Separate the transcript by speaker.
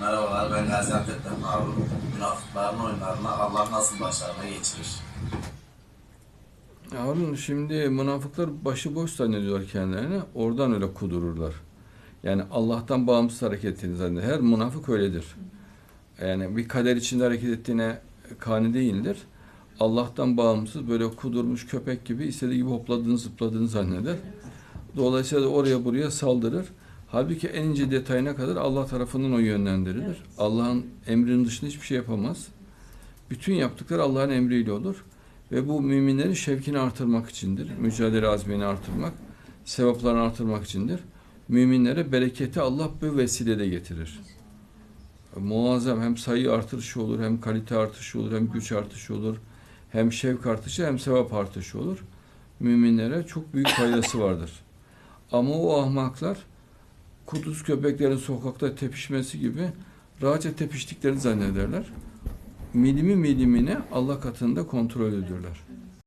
Speaker 1: Merhabalar ben Gaziantep'ten Harun. Münafıkların oyunlarına Allah nasıl başlarına geçirir?
Speaker 2: Harun şimdi münafıklar başıboş zannediyorlar kendilerini. Oradan öyle kudururlar. Yani Allah'tan bağımsız hareket ettiğini zannediyor. Her münafık öyledir. Yani bir kader içinde hareket ettiğine kani değildir. Allah'tan bağımsız böyle kudurmuş köpek gibi istediği gibi hopladığını zıpladığını zanneder. Dolayısıyla oraya buraya saldırır. Halbuki en ince detayına kadar Allah tarafından o yönlendirilir. Allah'ın emrinin dışında hiçbir şey yapamaz. Bütün yaptıkları Allah'ın emriyle olur. Ve bu müminlerin şevkini artırmak içindir. Mücadele azmini artırmak, sevaplarını artırmak içindir. Müminlere bereketi Allah bu vesilede getirir. Muazzam hem sayı artışı olur, hem kalite artışı olur, hem güç artışı olur, hem şevk artışı, hem sevap artışı olur. Müminlere çok büyük faydası vardır. Ama o ahmaklar kuduz köpeklerin sokakta tepişmesi gibi rahatça tepiştiklerini zannederler milimi milimine Allah katında kontrol ediyorlar.